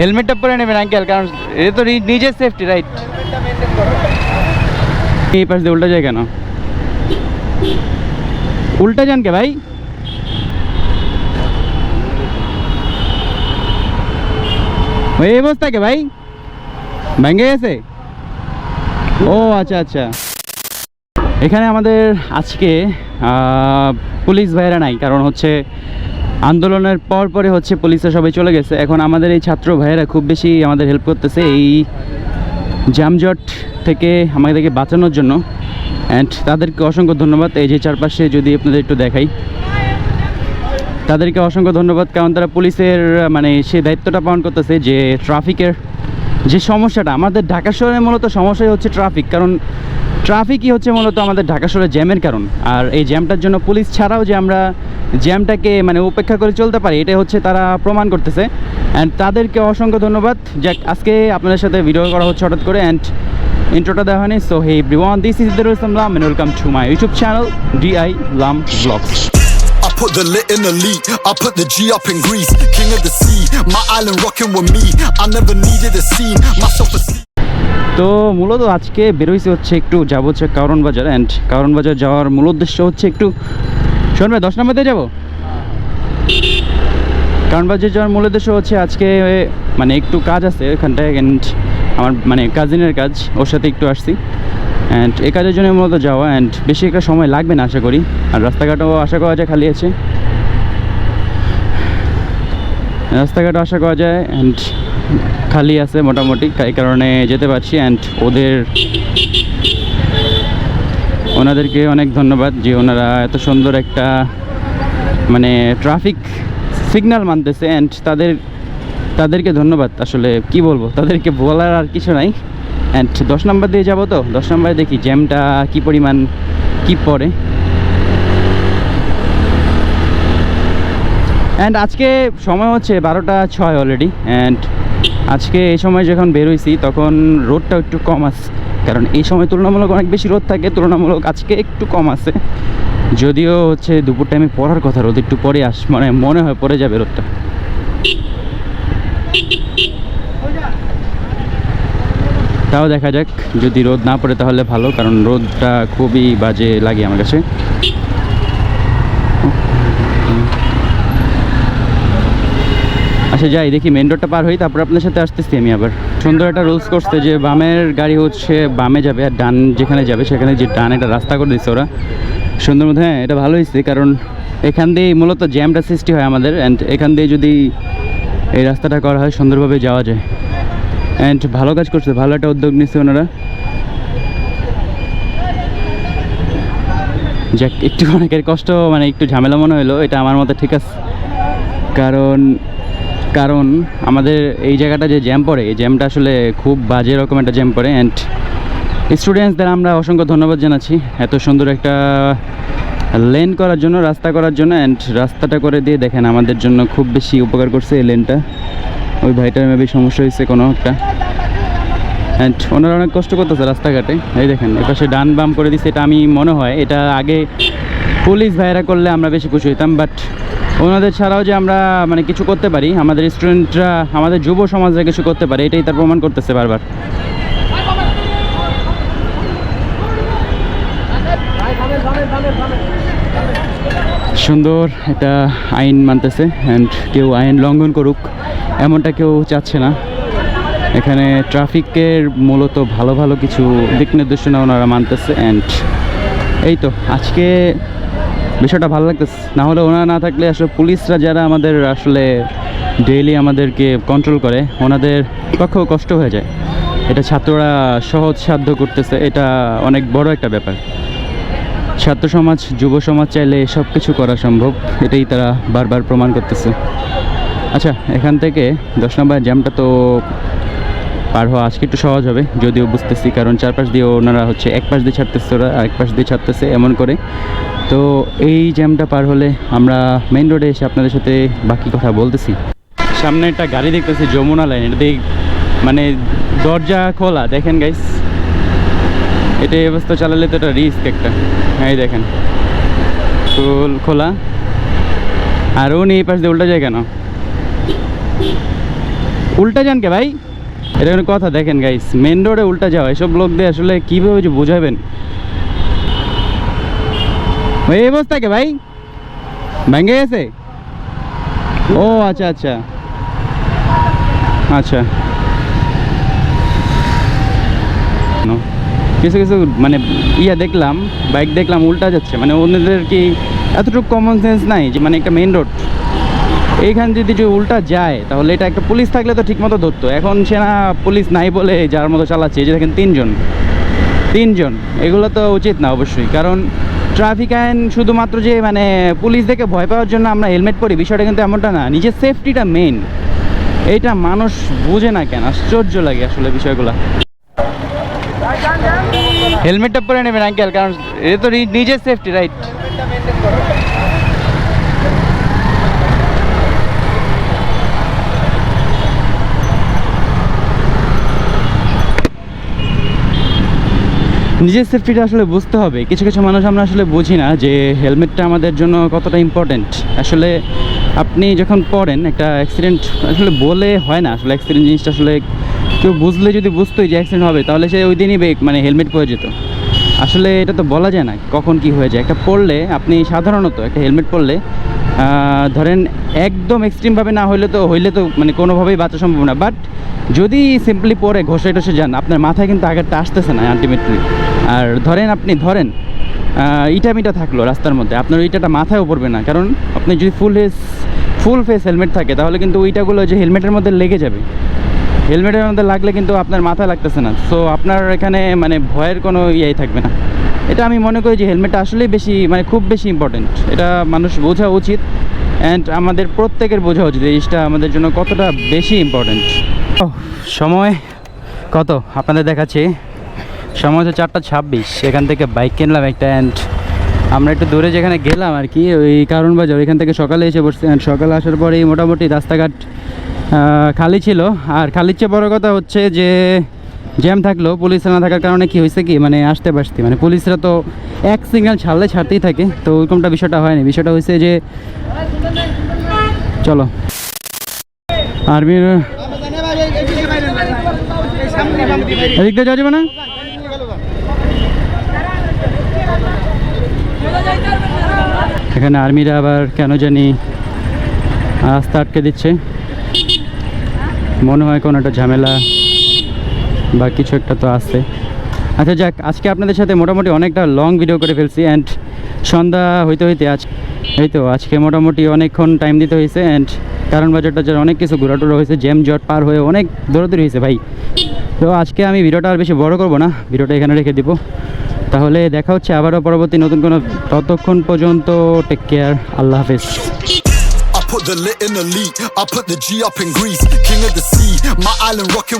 হেলমেটটা পরে নেবেন আঙ্কেল কারণ এটা তো নিজের সেফটি রাইট এই পাশ দিয়ে উল্টা যায় কেন? উল্টা যান কে ভাই? এই অবস্থা কে ভাই? ভেঙে গেছে? ও আচ্ছা আচ্ছা। এখানে আমাদের আজকে পুলিশ ভাইরা নাই, কারণ হচ্ছে আন্দোলনের পর পরে হচ্ছে পুলিশরা সবাই চলে গেছে। এখন আমাদের এই ছাত্র ভাইয়েরা খুব বেশি আমাদের হেল্প করতেছে এই জামজট থেকে আমাদেরকে বাঁচানোর জন্য। অ্যান্ড তাদেরকে অসংখ্য ধন্যবাদ। এই যে চারপাশে যদি আপনাদের একটু দেখাই। তাদেরকে অসংখ্য ধন্যবাদ। কারণ তারা পুলিশের মানে সে দায়িত্বটা পালন করতেছে যে ট্রাফিকের যে সমস্যাটা, আমাদের ঢাকা শহরে মূলত সমস্যাই হচ্ছে ট্রাফিক কারণ ট্রাফিকই হচ্ছে মূলত আমাদের ঢাকা শহরে জ্যামের কারণ। আর এই জ্যামটার জন্য পুলিশ ছাড়াও যে আমরা জ্যামটাকে মানে উপেক্ষা করে চলতে পারে এটা হচ্ছে তারা প্রমাণ করতেছে। অ্যান্ড তাদেরকে অসংখ্য ধন্যবাদ। যাক আজকে আপনাদের সাথে ভিডিও করা হচ্ছে হঠাৎ করে অ্যান্ড ইন্ট্রোটা দেওয়া হয়নি। So hey everyone this is the Lam and welcome to my YouTube channel DI Lam blogs I put the lit in the lead, I put the G up in Greece, king of the sea, my island rocking with me. I never needed a scene, myself asleep. তো মূলত আজকে বেরোইছি হচ্ছে একটু যাব হচ্ছে কারণ বাজার and কারণ বাজার যাওয়ার মূল উদ্দেশ্য হচ্ছে একটু শোন ভাই, দশ নম্বর দিয়ে যাব? কারণ বাজার যাওয়ার মূল উদ্দেশ্য হচ্ছে আজকে মানে একটু কাজ আছে ওখানটায় অ্যান্ড আমার মানে কাজিনের কাজ, ওর সাথে একটু আসছি। অ্যান্ড এই কাজের জন্য মূলত যাওয়া অ্যান্ড বেশি একটা সময় লাগবে না আশা করি। আর রাস্তাঘাটও আশা করা যায় খালি আছে। রাস্তাঘাটও আশা করা যায় অ্যান্ড খালি আছে মোটামুটি, এই কারণে যেতে পারছি অ্যান্ড ওদের ওনাদেরকে অনেক ধন্যবাদ যে ওনারা এত সুন্দর একটা মানে ট্রাফিক সিগন্যাল মানতেছে অ্যান্ড তাদের, তাদেরকে ধন্যবাদ। আসলে কি বলব, তাদেরকে বলার আর কিছু নাই। অ্যান্ড দশ নম্বর দিয়ে যাব তো? দশ নম্বরে দেখি জ্যামটা কি পরিমাণ, কি পড়ে। অ্যান্ড আজকে সময় হচ্ছে বারোটা ছয় অলরেডি অ্যান্ড আজকে এই সময় যখন বেরোইছি, তখন রোদটা একটু কম আছে কারণ এই সময় তুলনামূলক অনেক বেশি রোদ থাকে, তুলনামূলক আজকে একটু কম আছে। যদিও হচ্ছে দুপুর টাইমে পড়ার কথা, রোদ একটু পরে আস মানে মনে হয় পরে যাবে রোদটা। তাও দেখা যাক, যদি রোদ না পড়ে তাহলে ভালো, কারণ রোদটা খুবই বাজে লাগে আমার কাছে। আচ্ছা যাই, দেখি মেন রোডটা পার হই, তারপর আপনার সাথে আসতেছি আমি আবার। সুন্দর একটা রুলস করছে যে বামের গাড়ি হচ্ছে বামে যাবে আর ডান যেখানে যাবে সেখানে যে ডান একটা রাস্তা করে দিচ্ছে ওরা। সুন্দর মধ্যে হ্যাঁ এটা ভালো হয়েছে কারণ এখান দিয়েই মূলত জ্যামটা সৃষ্টি হয় আমাদের অ্যান্ড এখান দিয়ে যদি এই রাস্তাটা করা হয়, সুন্দরভাবে যাওয়া যায়। অ্যান্ড ভালো কাজ করছে, ভালো একটা উদ্যোগ নিচ্ছে ওনারা। যাক, একটু অনেকের কষ্ট মানে একটু ঝামেলা মনে হলো এটা আমার মতে ঠিক আছে। কারণ কারণ আমাদের এই জায়গাটা যে জ্যাম পড়ে, এই জ্যামটা আসলে খুব বাজে রকম একটা জ্যাম পড়ে অ্যান্ড স্টুডেন্টসদের আমরা অসংখ্য ধন্যবাদ জানাচ্ছি এত সুন্দর একটা লেন করার জন্য, রাস্তা করার জন্য অ্যান্ড রাস্তাটা করে দিয়ে দেখেন আমাদের জন্য খুব বেশি উপকার করছে এই লেনটা ওই ভাইটার মেবি সমস্যা হয়েছে কোনো একটা। অ্যান্ড ওনারা অনেক কষ্ট করতেছে রাস্তাঘাটে। এই দেখেন, এপাশে ডান বাম করে দিচ্ছে এটা আমি মনে হয়, এটা আগে পুলিশ ভাইরা করলে আমরা বেশি খুশি হইতাম বাট ওনাদের ছাড়াও যে আমরা মানে কিছু করতে পারি, আমাদের স্টুডেন্টরা আমাদের যুব সমাজরা কিছু করতে পারে, এটাই তার প্রমাণ করতেছে বারবার। সুন্দর একটা আইন মানতেছে অ্যান্ড কেউ আইন লঙ্ঘন করুক, এমনটা কেউ চাচ্ছে না। এখানে ট্রাফিকের মূলত ভালো ভালো কিছু দিক নির্দেশনা ওনারা মানতেছে অ্যান্ড এই তো, আজকে বিষয়টা ভালো লাগতেছে। না হলে ওনারা না থাকলে আসলে পুলিশরা যারা আমাদের আসলে ডেইলি আমাদেরকে কন্ট্রোল করে, ওনাদের পক্ষেও কষ্ট হয়ে যায়। এটা ছাত্ররা সহজ সাধ্য করতেছে, এটা অনেক বড় একটা ব্যাপার। ছাত্র সমাজ, যুব সমাজ চাইলে সব কিছু করা সম্ভব, এটাই তারা বারবার প্রমাণ করতেছে। আচ্ছা এখান থেকে দশ নম্বর জ্যামটা তো পার হওয়া আজকে একটু সহজ হবে, যদিও বুঝতেছি, কারণ চারপাশ দিয়ে ওনারা হচ্ছে এক পাশ দিয়ে ছাড়তেছে ওরা, আরেক পাশ দিয়ে ছাড়তেছে এমন করে। তো এই জ্যামটা পার হলে আমরা মেইন রোডে এসে আপনাদের সাথে বাকি কথা বলতেছি। সামনে একটা গাড়ি দেখতেছি, যমুনা লাইন এটা দিয়ে মানে দরজা খোলা। দেখেন গাইস এটা অবস্থা চালালে তো এটা রিস্ক একটা। এই দেখেন, ফুল খোলা। আর উনি এই পাশ দিয়ে উল্টা যায় কেন? উল্টা যান কে ভাই? এটা কোনো কথা, দেখেন গাইস মেন রোডে উল্টা যাওয়া, এসব লোক দিয়ে আসলে কীভাবে যে বোঝাবেন? এই অবস্থা কে ভাই, ভেঙে গেছে? ও আচ্ছা আচ্ছা। আচ্ছা। কিছু কিছু মানে ইয়া দেখলাম বাইক দেখলাম, উল্টা যাচ্ছে মানে ওনাদের কি এতটুকু কমন সেন্স নাই যে মানে একটা মেন রোড এইখান যদি যে উল্টা যায়, তাহলে এটা একটা পুলিশ থাকলে তো ঠিকমতো ধরতো। এখন সেনা পুলিশ নাই বলে যার মতো চালাচ্ছে যে দেখেন তিনজন। তিনজন, এগুলো তো উচিত না অবশ্যই। কারণ ট্রাফিক আইন শুধুমাত্র যে মানে পুলিশ দেখে ভয় পাওয়ার জন্য আমরা হেলমেট পরি, বিষয়টা কিন্তু এমনটা না। নিজের সেফটিটা মেইন এইটা মানুষ বুঝে না কেন? আশ্চর্য লাগে আসলে বিষয়গুলো। হেলমেটটা পরে নেবেন আঙ্কেল কারণ এ তো নিজের সেফটি রাইট নিজের সেফটিটা আসলে বুঝতে হবে। কিছু কিছু মানুষ আমরা আসলে বুঝি না যে হেলমেটটা আমাদের জন্য কতটা ইম্পর্ট্যান্ট আসলে আপনি যখন পড়েন একটা অ্যাক্সিডেন্ট আসলে বলে হয় না আসলে অ্যাক্সিডেন্ট জিনিসটা আসলে কেউ বুঝলে যদি বুঝতোই যে অ্যাক্সিডেন্ট হবে, তাহলে সে ওই দিনই বেগ মানে হেলমেট পরে যেত। আসলে এটা তো বলা যায় না কখন কি হয়ে যায়। একটা পড়লে আপনি সাধারণত একটা হেলমেট পরলে ধরেন একদম এক্সট্রিমভাবে না হইলে তো হইলে তো মানে কোনোভাবেই বাঁচা সম্ভব না। বাট যদি সিম্পলি পরে ঘষে টসে যান, আপনার মাথায় কিন্তু আগেরটা আসতেছে না আলটিমেটলি আর ধরেন আপনি ধরেন ইটা মিটা থাকল রাস্তার মধ্যে, আপনার ইটাটা মাথায়ও পড়বে না। কারণ আপনি যদি full face full face helmet থাকে, তাহলে কিন্তু ওইটাগুলো যে হেলমেটের মধ্যে লেগে যাবে হেলমেটের মধ্যে লাগলে কিন্তু আপনার মাথায় লাগতেছে না। সো আপনার এখানে মানে ভয়ের কোনো ইয়েই থাকবে না। এটা আমি মনে করি যে হেলমেটটা আসলেই বেশি মানে খুব বেশি ইম্পর্টেন্ট এটা মানুষ বোঝা উচিত। অ্যান্ড আমাদের প্রত্যেকের বোঝা উচিত এই জিনিসটা আমাদের জন্য কতটা বেশি ইম্পর্টেন্ট সময় কত? আপনাদের দেখাচ্ছি। সময় হচ্ছে চারটা ছাব্বিশ। এখান থেকে বাইক কিনলাম একটা অ্যান্ড আমরা একটু দূরে যেখানে গেলাম আর কি, ওই কারণ বাজার ওইখান থেকে সকালে এসে বসছি। And সকালে আসার পরেই মোটামুটি রাস্তাঘাট খালি ছিল। আর খালির চেয়ে বড় কথা হচ্ছে যে, জ্যাম থাকল পুলিশ না থাকার কারণে কি হয়েছে কি? মানে আসতে পারছি। মানে পুলিশরা তো এক সিগন্যাল ছাড়লে ছাড়তেই থাকে। তো ওইরকমটা বিষয়টা হয়নি। বিষয়টা হয়েছে যে, চলো। আর্মির এদিক যাওয়া যাবে না? এখানে আর্মিরা আবার কেন জানি রাস্তা আটকে দিচ্ছে। মনে হয় কোনো একটা ঝামেলা বা কিছু একটা তো আছে। আচ্ছা যাক, আজকে আপনাদের সাথে মোটামুটি অনেকটা লং ভিডিও করে ফেলছি অ্যান্ড সন্ধ্যা হইতে হইতে আজ এই তো, আজকে মোটামুটি অনেকক্ষণ টাইম দিতে হয়েছে অ্যান্ড কারণ বাজারটা যার অনেক কিছু ঘোরাটোরা হয়েছে জ্যাম জট পার হয়ে অনেক দৌড়াদৌড়ি হয়েছে ভাই। তো আজকে আমি ভিডিওটা আর বেশি বড় করব না, ভিডিওটা এখানে রেখে দিব। তাহলে দেখা হচ্ছে আবারও পরবর্তী নতুন কোনো ততক্ষণ পর্যন্ত টেক কেয়ার আল্লাহ হাফেজ। Put the lit in the leak. I put the G up in Greece. King of the sea. My island rocking.